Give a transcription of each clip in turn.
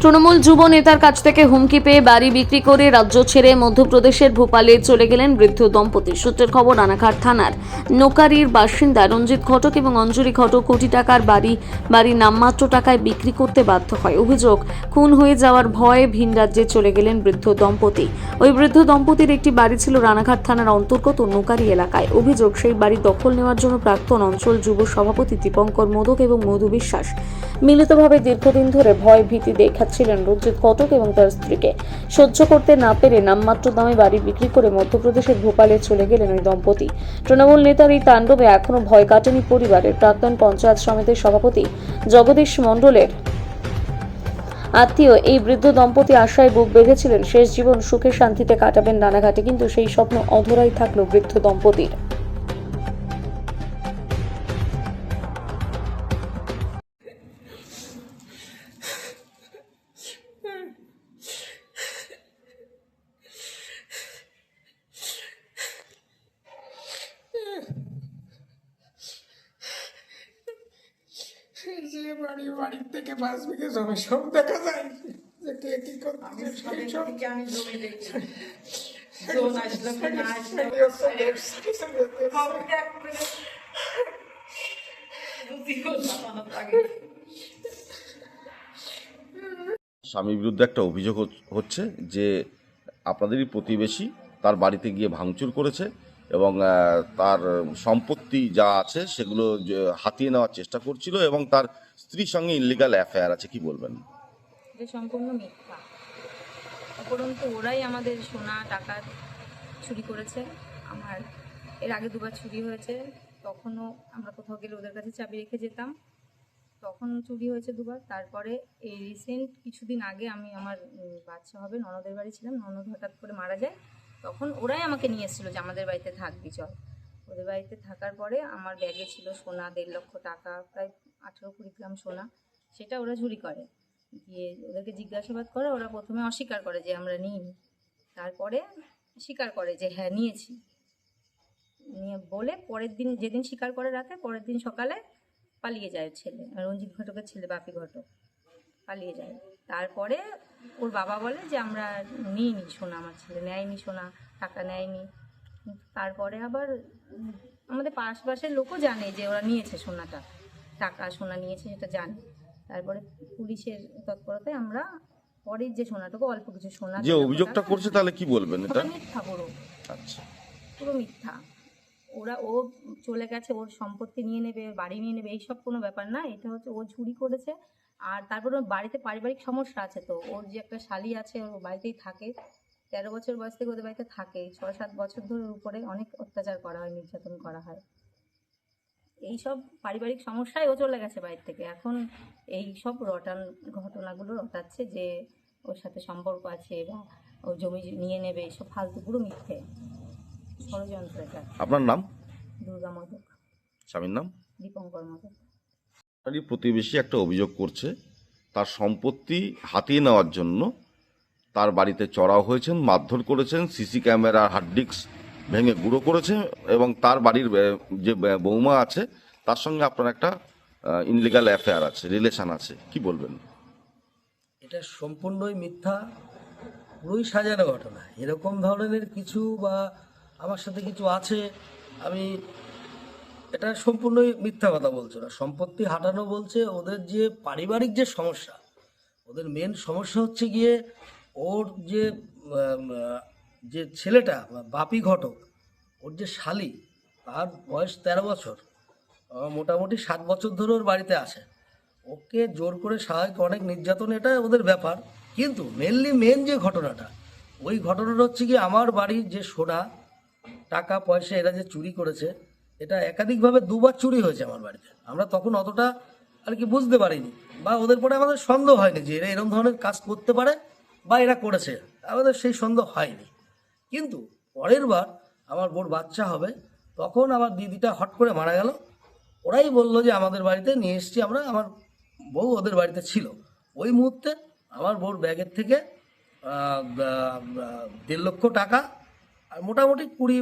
তৃণমূল যুব নেতার কাছ থেকে হুমকি পেয়ে বাড়ি বিক্রি করে রাজ্য ছেড়ে মধ্যপ্রদেশের ভোপালে চলে গেলেন বৃদ্ধ দম্পতি। সূত্রের খবর, রানাঘাট থানার নোকারির বাসিন্দা রঞ্জিত ঘটক এবং অঞ্জলি ঘটক কোটি টাকার বাড়ি বাড়ি নামমাত্র টাকায় বিক্রি করতে বাধ্য হয়। অভিযোগ, খুন হয়ে যাওয়ার ভয়ে ভিন রাজ্যে চলে গেলেন বৃদ্ধ দম্পতি। ওই বৃদ্ধ দম্পতির একটি বাড়ি ছিল রানাঘাট থানার অন্তর্গত নোকারি এলাকায়। অভিযোগ, সেই বাড়ি দখল নেওয়ার জন্য প্রাক্তন অঞ্চল যুব সভাপতি দীপঙ্কর মোদক এবং মধু বিশ্বাস। মিলিতভাবে দীর্ঘদিন ধরে ভয় ভীতি দেখাচ্ছিলেন রঞ্জিত ঘটক এবং তার স্ত্রীকে। সহ্য করতে না পেরে নামমাত্র দামে বাড়ি বিক্রি করে মধ্যপ্রদেশের ভোপালে চলে গেলেন ওই দম্পতি। তৃণমূল নেতার এই তাণ্ডবে এখনও ভয় কাটেনি পরিবারের প্রাক্তন পঞ্চায়েত সমিতির সভাপতি জগদীশ মণ্ডলের। আত্মীয় এই বৃদ্ধ দম্পতি আশায় বুক বেঁধেছিলেন, শেষ জীবন সুখে শান্তিতে কাটাবেন রানাঘাটে কিন্তু সেই স্বপ্ন অধরাই থাকল বৃদ্ধ দম্পতির। বাড়ির থেকে পাঁচ বিঘে জমি সব দেখা যায় যে কে কি স্বামীর বিরুদ্ধে একটা অভিযোগ হচ্ছে যে আপনাদেরই প্রতিবেশী তার বাড়িতে গিয়ে ভাঙচুর করেছে এবং তার সম্পত্তি যা আছে সেগুলো যে হাতিয়ে নেওয়ার চেষ্টা করছিল এবং তার স্ত্রীর সঙ্গে ইনলিগাল অ্যাফেয়ার আছে, কি বলবেন? এটা সম্পূর্ণ মিথ্যা। উপরন্তু ওরাই আমাদের সোনা, টাকা চুরি করেছে। আমার এর আগে দুবার চুরি হয়েছে। তখনও আমরা কোথাও গেলে ওদের কাছে চাবি রেখে যেতাম। তখন চুরি হয়েছে দুবার। তারপরে এই রিসেন্ট কিছুদিন আগে আমি আমার বাচ্চা হবে, ননদের বাড়ি ছিলাম। ননদ হঠাৎ করে মারা যায়। তখন ওরাই আমাকে নিয়ে এসেছিল যে আমাদের বাড়িতে থাকবি, চল। ওদের বাড়িতে থাকার পরে আমার ব্যাগে ছিল সোনা, দেড় লক্ষ টাকা, প্রায় আঠেরো কুড়ি গ্রাম সোনা সেটা ওরা ঝুরি করে। দিয়ে ওদেরকে জিজ্ঞাসাবাদ করে, ওরা প্রথমে অস্বীকার করে যে আমরা নিইনি। তারপরে স্বীকার করে যে হ্যাঁ নিয়েছি। নিয়ে বলে পরের দিন, যেদিন স্বীকার করে রাখে, পরের দিন সকালে পালিয়ে যায় ছেলে রঞ্জিত ঘটকের ছেলে, বাপি ঘটক, পালিয়ে যায়। তারপরে ওর বাবা বলে যে আমরা নিইনি সোনা, আমার ছেলে নেয়নি সোনা, টাকা নেয়নি। তারপরে আবার আমাদের পাশপাশের লোকও জানে যে ওরা নিয়েছে সোনাটা। টাকা সোনা নিয়েছে সেটা জানি। তারপরে পুলিশের তৎপরতায় আমরা পরের যে সোনাটুকু অল্প কিছু সোনা যে অভিযোগটা করছে তাহলে কি বলবেন এটা? মিথ্যা পুরো। আচ্ছা। পুরো মিথ্যা। ওরা ও চলে গেছে ওর সম্পত্তি নিয়ে নেবে বাড়ি নিয়ে নেবে এইসব কোনো ব্যাপার না। এটা হচ্ছে ও চুরি করেছে। আর তারপর ওর বাড়িতে পারিবারিক সমস্যা আছে তো। ওর যে একটা শালি আছে ওর বাড়িতেই থাকে। তেরো বছর বয়স থেকে ওদের বাড়িতে থাকে। ছয় সাত বছর ধরে উপরে অনেক অত্যাচার করা হয় নির্যাতন করা হয়। এইসব পারিবারিক সমস্যায় ও চলে গেছে বাড়ির থেকে। এখন এই সব রটান ঘটনাগুলো রটাচ্ছে যে ওর সাথে সম্পর্ক আছে বা ও জমি নিয়ে নেবে এইসব ফালতু পুরো মিথ্যে। ষড়যন্ত্র এটা। আপনার নাম? দুর্গা মদক। স্বামীর নাম? দীপঙ্কর মদক। আপনারই প্রতিবেশী একটা অভিযোগ করছে তার সম্পত্তি হাতিয়ে নেওয়ার জন্য তার বাড়িতে চড়াও হয়েছেন মারধর করেছেন সিসি ক্যামেরা হার্ড ডিস্ক ভেঙে গুঁড়ো করেছে এবং তার বাড়ির যে বৌমা আছে, তার সঙ্গে আপনার একটা ইনলিগাল অ্যাফেয়ার আছে রিলেশন আছে। কি বলবেন? এটা সম্পূর্ণই মিথ্যা, পুরোই সাজানো ঘটনা। এরকম ধরনের কিছু বা আমার সাথে কিছু আছে, আমি এটা সম্পূর্ণই মিথ্যা কথা বলছো না। সম্পত্তি হাঁটানো বলছে, ওদের যে পারিবারিক যে সমস্যা, ওদের মেন সমস্যা হচ্ছে গিয়ে ওর যে যে ছেলেটা বাপি ঘটক, ওর যে শালি, তার বয়স তেরো বছর মোটামুটি সাত বছর ধরে ওর বাড়িতে আসে ওকে জোর করে স্বাভাবিক অনেক নির্যাতন, এটা ওদের ব্যাপার। কিন্তু মেনলি মেন যে ঘটনাটা, ওই ঘটনাটা হচ্ছে কি আমার বাড়ির যে সোনা, টাকা, পয়সা এরা যে চুরি করেছে, এটা একাধিকভাবে দুবার চুরি হয়েছে আমার বাড়িতে। আমরা তখন অতটা আর কি বুঝতে পারিনি বা ওদের পরে আমাদের সন্দেহ হয়নি যে এরা এরকম ধরনের কাজ করতে পারে বা এরা করেছে। আমাদের সেই সন্দেহ হয়নি। কিন্তু পরের বার আমার বোর বাচ্চা হবে, তখন আমার দিদিটা হট করে মারা গেল। ওরাই বলল যে আমাদের বাড়িতে নিয়ে এসছি আমরা, আমার বউ ওদের বাড়িতে ছিল। ওই মুহূর্তে আমার বউর ব্যাগের থেকে দেড় লক্ষ টাকা আর মোটামুটি কুড়ি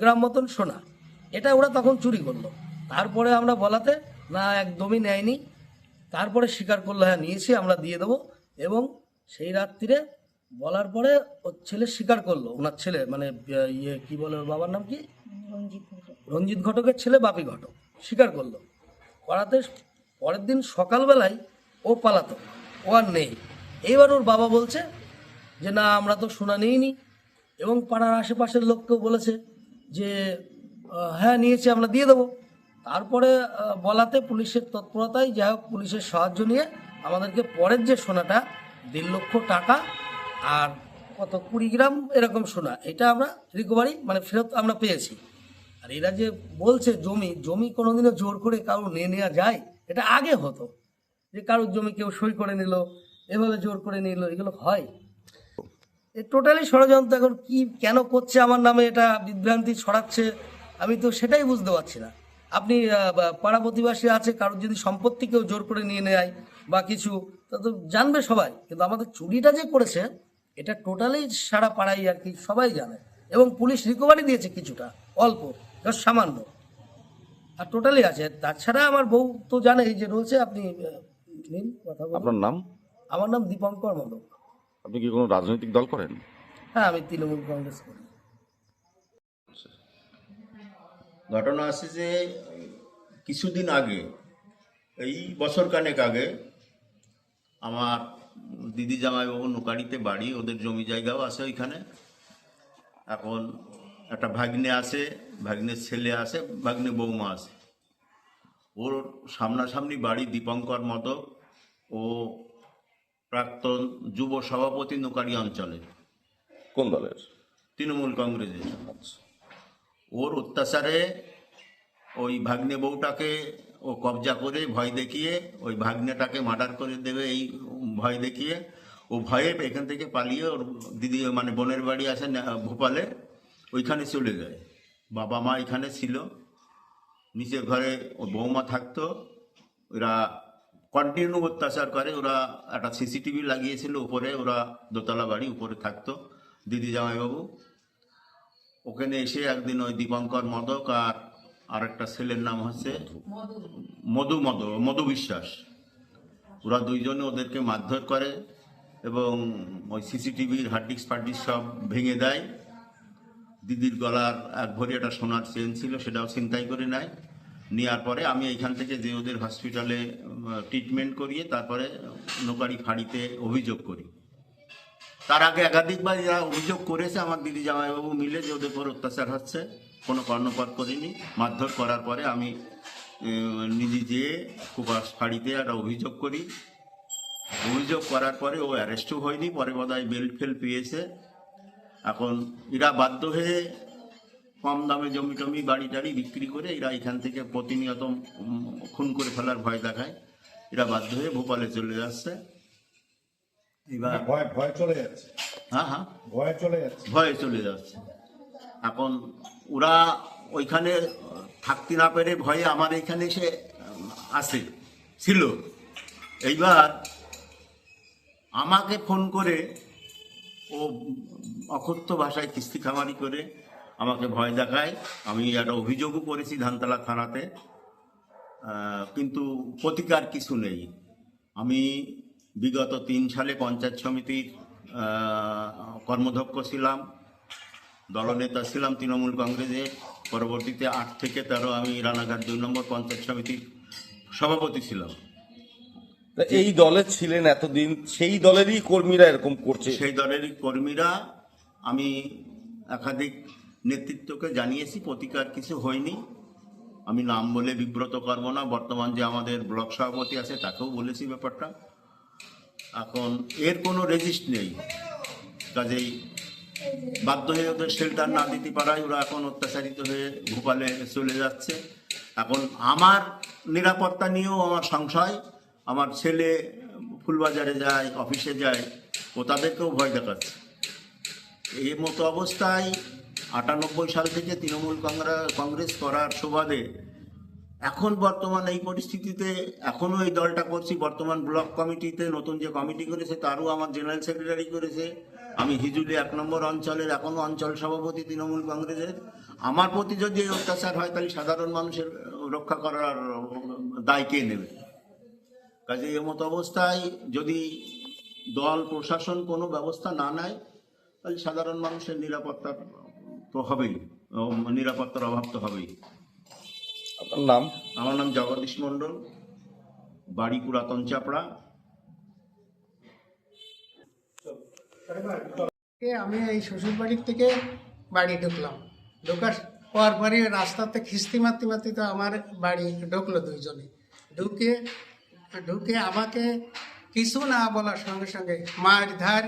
গ্রাম মতন সোনা, এটা ওরা তখন চুরি করল। তারপরে আমরা বলাতে, না, একদমই নেয়নি। তারপরে স্বীকার করল হ্যাঁ নিয়েছি, আমরা দিয়ে দেবো। এবং সেই রাত্রিরে বলার পরে ওর ছেলে স্বীকার করল ওনার ছেলে মানে ইয়ে কি বলে ওর বাবার নাম কি? রঞ্জিত রঞ্জিত ঘটকের ছেলে বাপি ঘটক স্বীকার করল। করাতে পরের দিন সকালবেলায় ও পালাতো ও আর নেই। এইবার ওর বাবা বলছে যে না আমরা তো শোনা নিইনি। এবং পাড়ার আশেপাশের লোককেও বলেছে যে হ্যাঁ নিয়েছি আমরা দিয়ে দেবো। তারপরে বলাতে পুলিশের তৎপরতায় যাই হোক পুলিশের সাহায্য নিয়ে আমাদেরকে পরের যে সোনাটা দেড় লক্ষ টাকা আর কত কুড়ি গ্রাম এরকম সোনা, এটা আমরা রিকভারি মানে ফেরত আমরা পেয়েছি। আর এরা যে বলছে জমি জমি কোনোদিনও জোর করে কারও নিয়ে নেওয়া যায়, এটা আগে হতো। যে কারোর জমি কেউ সই করে নিল, এভাবে জোর করে নিল, এগুলো হয়। টোটালি ষড়যন্ত্র এখন কি, কেন করছে আমার নামে এটা বিভ্রান্তি ছড়াচ্ছে, আমি তো সেটাই বুঝতে পারছি না। আপনি পাড়া প্রতিবাসী আছে, কারোর যদি সম্পত্তি কেউ জোর করে নিয়ে নেয় বা কিছু, তা তো জানবে সবাই। কিন্তু আমাদের চুরিটা যে করেছে এটা টোটালি সারা পাড়াই আর কি সবাই জানে। এবং পুলিশ রিকভারি দিয়েছে কিছুটা অল্প সামান্য। আর টোটালি আছে। তাছাড়া আমার বউ তো জানেই যে রয়েছে আপনি নিন কথা আপনার নাম? আমার নাম দীপঙ্কর মদক আপনি কি কোনো রাজনৈতিক দল করেন? হ্যাঁ আমি তৃণমূল কংগ্রেস করি। ঘটনা আছে যে কিছুদিন আগে এই বছর কানেক আগে আমার দিদি জামাইবাবু নোকারিতে বাড়ি ওদের জমি জায়গাও আছে ওইখানে। এখন একটা ভাগ্নে আছে ভাগ্নের ছেলে আছে ভাগ্নে বৌমা আছে। ওর সামনাসামনি বাড়ি দীপঙ্কর মতো। ও প্রাক্তন যুব সভাপতি নোকারি অঞ্চলে। কোন দলের? তৃণমূল কংগ্রেসের। ওর অত্যাচারে ওই ভাগ্নে বউটাকে ও কবজা করে ভয় দেখিয়ে ওই ভাগ্নেটাকে মার্ডার করে দেবে, এই ভয় দেখিয়ে। ও ভয়ে এখান থেকে পালিয়ে ওর দিদি মানে বোনের বাড়ি আসে ভোপালে। ওইখানে চলে যায়। বাবা মা এখানে ছিল। নিচের ঘরে ও বৌমা থাকতো। ওরা কন্টিনিউ অত্যাচার করে। ওরা একটা সিসিটিভি লাগিয়েছিল উপরে। ওরা দোতলা বাড়ি উপরে থাকতো দিদি জামাইবাবু ওখানে এসে একদিন ওই দীপঙ্কর মদক আর আরেকটা ছেলের নাম হচ্ছে মধু। মধু। মধু বিশ্বাস। ওরা দুইজনে ওদেরকে মারধর করে এবং ওই সিসিটিভির হার্ডিক্স ফার্ডিক্স সব ভেঙে দেয়। দিদির গলার এক ভরি একটা সোনার চেন ছিল সেটাও ছিনতাই করে নেয়। নেওয়ার পরে আমি এইখান থেকে যে ওদের হসপিটালে ট্রিটমেন্ট করিয়ে তারপরে নোকারি ফাঁড়িতে অভিযোগ করি। তার আগে একাধিকবার যারা অভিযোগ করেছে আমার দিদি জামাইবাবু মিলে যে ওদের উপর অত্যাচার হচ্ছে। কোনো কর্ণপাত করিনি। মারধর করার পরে আমি নিজে যেয়ে কুপাস ফাঁড়িতে একটা অভিযোগ করি। অভিযোগ করার পরে ও অ্যারেস্টও হয়নি পরে বোধহয় বেল ফেল পেয়েছে। এখন এরা বাধ্য হয়ে কম দামে জমি টমি বাড়ি টাড়ি বিক্রি করে এরা এখান থেকে প্রতিনিয়ত খুন করে ফেলার ভয় দেখায়। এরা বাধ্য হয়ে ভোপালে চলে যাচ্ছে। এবার ভয় ভয় চলে যাচ্ছে। হ্যাঁ হ্যাঁ। ভয় চলে যাচ্ছে। ভয়ে চলে যাচ্ছে। এখন ওরা ওইখানে থাকতে না পেরে ভয়ে আমার এখানে এসে আসে ছিল। এইবার আমাকে ফোন করে, ও অকথ্য ভাষায় কিস্তি খামারি করে আমাকে ভয় দেখায়। আমি একটা অভিযোগও করেছি ধানতলা থানাতে কিন্তু প্রতিকার কিছু নেই। আমি বিগত তিন সালে পঞ্চায়েত সমিতির কর্মধ্যক্ষ ছিলাম। দলনেতা ছিলাম তৃণমূল কংগ্রেসে পরবর্তীতে আট থেকে তেরো আমি রানাঘাট দুই নম্বর পঞ্চায়েত সমিতির সভাপতি ছিলাম। এই দলে ছিলেন এতদিন সেই দলেরই কর্মীরা এরকম করছে। সেই দলেরই কর্মীরা আমি একাধিক নেতৃত্বকে জানিয়েছি প্রতিকার কিছু হয়নি। আমি নাম বলে বিব্রত করব না বর্তমান যে আমাদের ব্লক সভাপতি আছে তাকেও বলেছি ব্যাপারটা। এখন এর কোনো রেজিস্ট নেই। কাজেই বাধ্য হয়ে ওদের শেল্টার না দিতে পারায় ওরা এখন অত্যাচারিত হয়ে ভোপালে চলে যাচ্ছে। এখন আমার নিরাপত্তা নিয়েও আমার সংশয়। আমার ছেলে ফুলবাজারে যায় অফিসে যায়, ও তাদেরকেও ভয় দেখাচ্ছে। এই মতো অবস্থায় আটানব্বই সাল থেকে তৃণমূল কংগ্রেস কংগ্রেস করার সুবাদে এখন বর্তমান এই পরিস্থিতিতে এখনও এই দলটা করছি। বর্তমান ব্লক কমিটিতে নতুন যে কমিটি করেছে, তারও আমার জেনারেল সেক্রেটারি করেছে। আমি হিজুলি এক নম্বর অঞ্চলের এখনও অঞ্চল সভাপতি তৃণমূল কংগ্রেসের। আমার প্রতি যদি এই অত্যাচার হয় তাহলে সাধারণ মানুষের রক্ষা করার দায় কে নেবে? কাজে এ মতো অবস্থায় যদি দল প্রশাসন কোনো ব্যবস্থা না নেয় তাহলে সাধারণ মানুষের নিরাপত্তা তো হবেই নিরাপত্তার অভাব তো হবেই। আপনার নাম? আমার নাম জগদীশ মণ্ডল বাড়ি পুরাতন চাপড়া কে আমি এই শ্বশুর বাড়ির থেকে বাড়ি ঢুকলাম। ঢোকার পর পরে রাস্তাতে খিস্তি মারতে মারতে তো আমার বাড়ি ঢুকলো দুইজনে। ঢুকে ঢুকে আমাকে কিছু না বলার সঙ্গে সঙ্গে মার ধার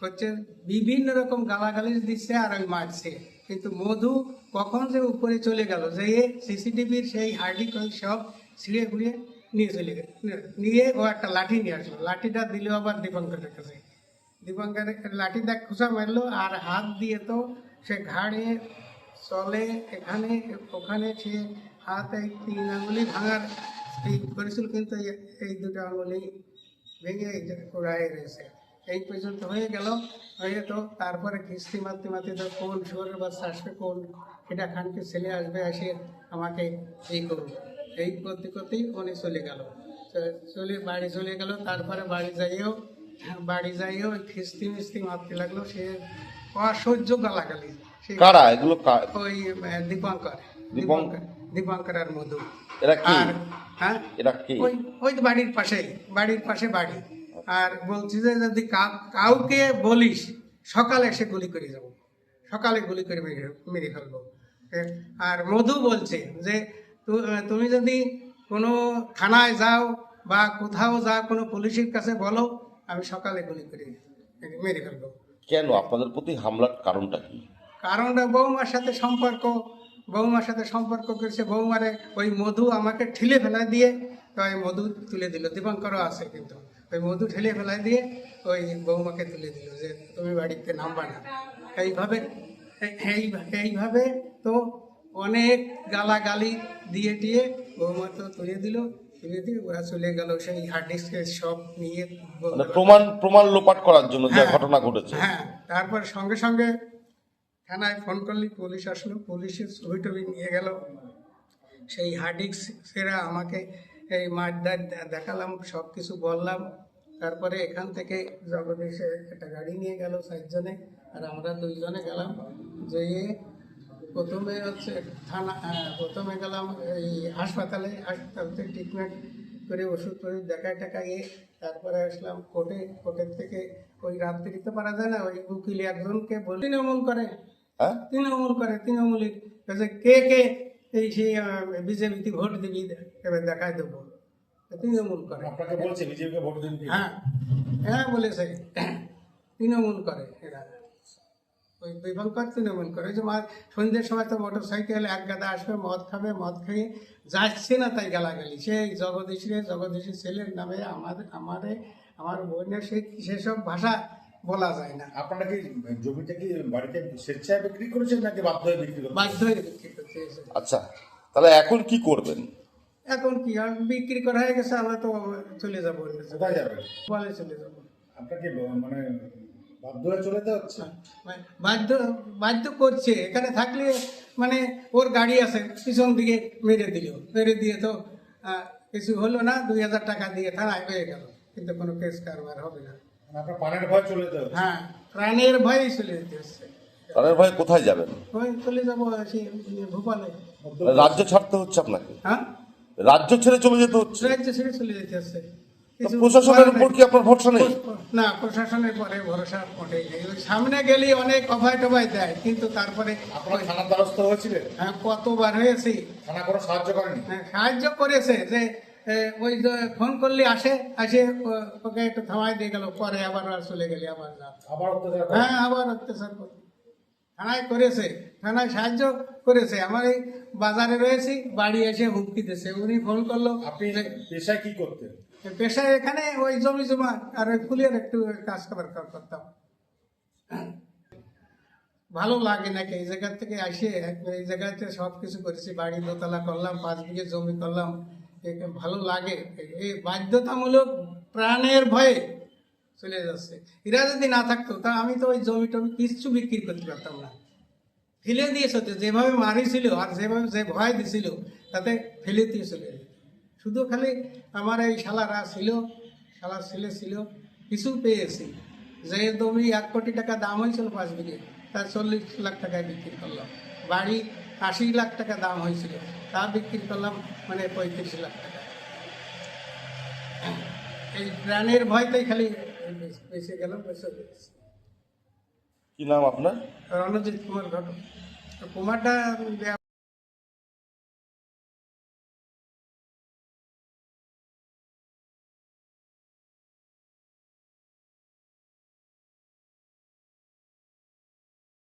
করছে, বিভিন্ন রকম গালাগালি দিচ্ছে আর ওই মারছে। কিন্তু মধু কখন যে উপরে চলে গেল, যে সিসিটিভির সেই হার্ডি সব ছিঁড়ে ঘুরিয়ে নিয়ে চলে গেল। নিয়ে ও একটা লাঠি নিয়ে আসলো। লাঠিটা দিল আবার দীপঙ্করের কাছে। দীপঙ্কর লাঠি দেখ খুঁচা মারলো আর হাত দিয়ে তো সে ঘাড়ে চলে এখানে ওখানে সে হাত এই তিন আঙুলি ভাঙার এই করেছিল কিন্তু এই- দুটো আঙুলি ভেঙে কোড়ায় রয়েছে এই পর্যন্ত হয়ে গেল হয়ে তো তারপরে কিস্তি মারতে মারতে তো কোন শুয়ারের বাচ্চা আসবে কোন এটা খানকে ছেলে আসবে এসে আমাকে এই করুন এই করতে করতেই উনি চলে গেল চলে বাড়ি চলে গেল তারপরে বাড়ি যাইয়েও বাড়ি যাইয়েও ওই খিস্তি মিস্তি মারতে লাগল সে অসহ্য গালাগালি সে কারা? এগুলো কা- ওই আহ, দীপঙ্কর। দীপঙ্কর? দীপঙ্কর আর মধু। এরা কি? আর হ্যাঁ? এরা কি? ওই ওই তো বাড়ির পাশেই বাড়ির পাশে বাড়ি। আর বলছি যে যদি কা- কাউকে বলিস সকালে এসে গুলি করে যাব। সকালে গুলি করে মেরে মেরে ফেলব। এ, আর মধু বলছে যে তু- আহ, তুমি যদি কোনো থানায় যাও বা কোথাও যাও কোনো পুলিশের কাছে বলো আমি সকালে গুলি করে মেরে ফেলব। কেন? আপনাদের প্রতি হামলার কারণটা কি? কারণটা বৌমার সাথে সম্পর্ক বৌমার সাথে সম্পর্ক করেছে বৌমারে ওই মধু আমাকে ঠেলে ফেলা দিয়ে ওই মধু তুলে দিল। দীপঙ্করও আছে কিন্তু। ওই মধু ঠেলে ফেলা দিয়ে ওই বৌমাকে তুলে দিল যে তুমি বাড়িতে নামবা না। এইভাবে এই- এই- এইভাবে তো অনেক গালাগালি দিয়ে টিয়ে বৌমা তো তুলে দিল। দিয়ে ওরা চলে গেল সেই হার্ড ডিস্কে সব নিয়ে মানে প্রমাণ প্রমাণ লোপাট করার জন্য যে হ্যাঁ। ঘটনা ঘটেছে। হ্যাঁ তারপর সঙ্গে সঙ্গে থানায় ফোন করলি পুলিশ আসলো পুলিশের ছবি টবি নিয়ে গেল। সেই হার্ডিক্স সেরা আমাকে এই মারদার দেখালাম সব কিছু বললাম। তারপরে এখান থেকে জগদীশে একটা গাড়ি নিয়ে গেল চারজনে আর আমরা দুইজনে গেলাম। যেয়ে প্রথমে হচ্ছে থানা প্রথমে গেলাম এই হাসপাতালে হাসপাতালে ট্রিটমেন্ট করে ওষুধ টষুধ দেখায় টাকাইয়ে তারপরে আসলাম কোর্টে। কোর্টের থেকে ওই রাত্রি তো পারা যায় না ওই উকিল একজনকে বলে তৃণমূল করে। হ্যাঁ? তৃণমূল করে তৃণমূলের কাছে কে কে? এই সেই বিজেপিতে ভোট দিবি এবার দেখায় দেবো। তৃণমূল করে। আপনাকে বলছে বিজেপিকে ভোট দিন হ্যাঁ হ্যাঁ বলেছে তৃণমূল করে এরা। ওই দীপঙ্কর তৃণমূল করে। ওই যে মা সন্ধ্যের সময় তো মোটর সাইকেল এক গাদা আসবে মদ খাবে মদ খেয়ে যাচ্ছে না তাই গালাগালি। সেই জগদীশের জগদীশের ছেলের নামে আমাদের আমারে আমার বোনের সে সেসব ভাষা বলা যায় না। আপনারা কি জমিটা কি বাড়িতে স্বেচ্ছায় বিক্রি করেছেন নাকি বাধ্য হয়ে বিক্রি করেছেন? বাধ্য হয়ে বিক্রি করতে আচ্ছা তাহলে এখন কি করবেন? এখন কি আর বিক্রি করা হয়ে গেছে আমরা তো চলে যাব কোথায় যাবেন? বলে চলে যাব। আপনাকে মানে বাধ্য হয়ে যেতে বাধ্য বাধ্য করছে। এখানে থাকলে মানে ওর গাড়ি আছে পিছন দিকে মেরে দিল। মেরে দিয়ে তো কিছু হলো না দুই হাজার টাকা দিয়ে থানায় হয়ে গেল। কিন্তু কোনো কেস কারবার হবে না। মানে আপনার পানের ভয় চলে যেতে হ্যাঁ প্রাণের ভয়েই চলে যেতে হচ্ছে তাদের ভাই কোথায় যাবেন? ওই চলে যাব সেই ভোপালে। রাজ্য ছাড়তে হচ্ছে আপনাকে? হ্যাঁ? রাজ্য ছেড়ে চলে যেতে হচ্ছে? রাজ্য ছেড়ে চলে যেতে হচ্ছে। প্রশাসনের উপর কি আপনার ভরসা নেই? না প্রশাসনের পরে ভরসা মোটেই নেই। সামনে গেলে অনেক অভয় টভয় দেয় কিন্তু তারপরে আপনারা থানার দ্বারস্থ হয়েছিলেন? হ্যাঁ, কতবার হয়েছি। থানা কোনো সাহায্য করেনি? হ্যাঁ, সাহায্য করেছে যে ওই ফোন করলে আসে আসে ওকে একটু থামাই দিয়ে গেল পরে আবার আর চলে গেলে আবার আবার অত্যাচার হ্যাঁ আবার অত্যাচার করে। থানায় করেছে থানায় সাহায্য করেছে। আমার এই বাজারে রয়েছি বাড়ি এসে হুমকি দিয়েছে। উনি ফোন করল আপনি পেশায় কি করতেন? পেশায় এখানে ওই জমি জমা আর ওই ফুলের একটু কাজ খাবার করতাম। ভালো লাগে নাকি? এই জায়গা থেকে আসে এই জায়গাতে সব কিছু করেছি, বাড়ি দোতলা করলাম, পাঁচ বিঘে জমি করলাম ভালো লাগে। এই বাধ্যতামূলক প্রাণের ভয়ে চলে যাচ্ছে। এরা যদি না থাকতো, তা আমি তো ওই জমি টমি কিচ্ছু বিক্রি করতে পারতাম না। ফেলে দিয়েছে তো যেভাবে মারিছিল আর যেভাবে যে ভয় দিছিল, তাতে ফেলে দিয়ে চলে যেত। শুধু খালি আমার এই শালারা ছিল শালার ছেলে ছিল কিছু পেয়েছি। যে জমি এক কোটি টাকা দাম হয়েছিল পাঁচ বিঘে তার চল্লিশ লাখ টাকায় বিক্রি করলাম। বাড়ি আশি লাখ টাকা দাম হয়েছিল তা বিক্রি করলাম মানে পঁয়ত্রিশ লাখ টাকা। এই প্রাণের ভয়তেই খালি বেঁচে গেলাম বেঁচে কি নাম আপনার? রণজিৎ কুমার ঘটক। কুমারটা